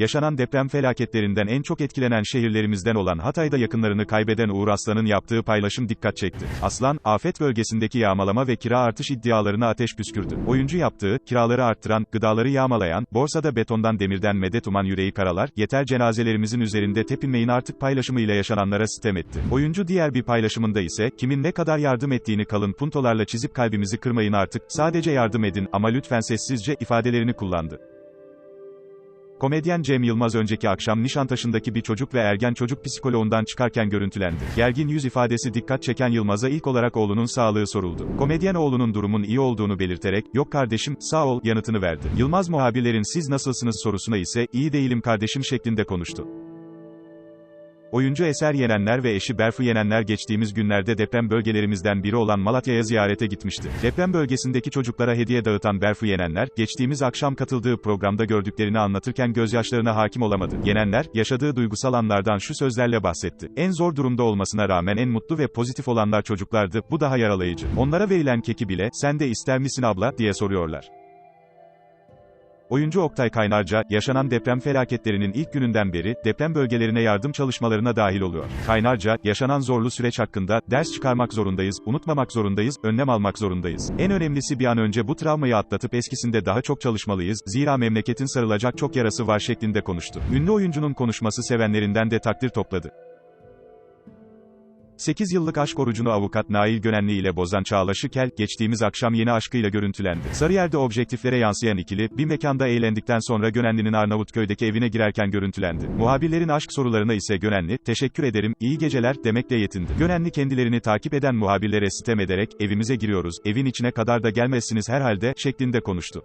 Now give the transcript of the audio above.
yaşanan deprem felaketlerinden en çok etkilenen şehirlerimizden olan Hatay'da yakınlarını kaybeden Uğur Aslan'ın yaptığı paylaşım dikkat çekti. Aslan, afet bölgesindeki yağmalama ve kira artış iddialarına ateş püskürdü. Oyuncu yaptığı, kiraları arttıran, gıdaları yağmalayan, borsada betondan demirden medet uman yüreği karalar, yeter cenazelerimizin üzerinde tepinmeyin artık paylaşımıyla yaşananlara sitem etti. Oyuncu diğer bir paylaşımında ise, kimin ne kadar yardım ettiğini kalın puntolarla çizip kalbimizi kırmayın artık, sadece yardım edin ama lütfen sessizce ifadelerini kullandı. Komedyen Cem Yılmaz önceki akşam Nişantaşı'ndaki bir çocuk ve ergen çocuk psikoloğundan çıkarken görüntülendi. Gergin yüz ifadesi dikkat çeken Yılmaz'a ilk olarak oğlunun sağlığı soruldu. Komedyen oğlunun durumun iyi olduğunu belirterek, yok kardeşim, sağ ol, yanıtını verdi. Yılmaz muhabirlerin siz nasılsınız sorusuna ise, iyi değilim kardeşim şeklinde konuştu. Oyuncu Eser Yenenler ve eşi Berfu Yenenler geçtiğimiz günlerde deprem bölgelerimizden biri olan Malatya'ya ziyarete gitmişti. Deprem bölgesindeki çocuklara hediye dağıtan Berfu Yenenler, geçtiğimiz akşam katıldığı programda gördüklerini anlatırken gözyaşlarına hakim olamadı. Yenenler, yaşadığı duygusal anlardan şu sözlerle bahsetti. En zor durumda olmasına rağmen en mutlu ve pozitif olanlar çocuklardı, bu daha yaralayıcı. Onlara verilen keki bile, sen de ister misin abla, diye soruyorlar. Oyuncu Oktay Kaynarca, yaşanan deprem felaketlerinin ilk gününden beri, deprem bölgelerine yardım çalışmalarına dahil oluyor. Kaynarca, yaşanan zorlu süreç hakkında, ders çıkarmak zorundayız, unutmamak zorundayız, önlem almak zorundayız. En önemlisi bir an önce bu travmayı atlatıp eskisinde daha çok çalışmalıyız, zira memleketin sarılacak çok yarası var şeklinde konuştu. Ünlü oyuncunun konuşması sevenlerinden de takdir topladı. 8 yıllık aşk orucunu avukat Nail Gönenli ile bozan Çağla Şıkel, geçtiğimiz akşam yeni aşkıyla görüntülendi. Sarıyer'de objektiflere yansıyan ikili, bir mekanda eğlendikten sonra Gönenli'nin Arnavutköy'deki evine girerken görüntülendi. Muhabirlerin aşk sorularına ise Gönenli, teşekkür ederim, iyi geceler, demekle yetindi. Gönenli kendilerini takip eden muhabirlere sitem ederek, evimize giriyoruz, evin içine kadar da gelmezsiniz herhalde, şeklinde konuştu.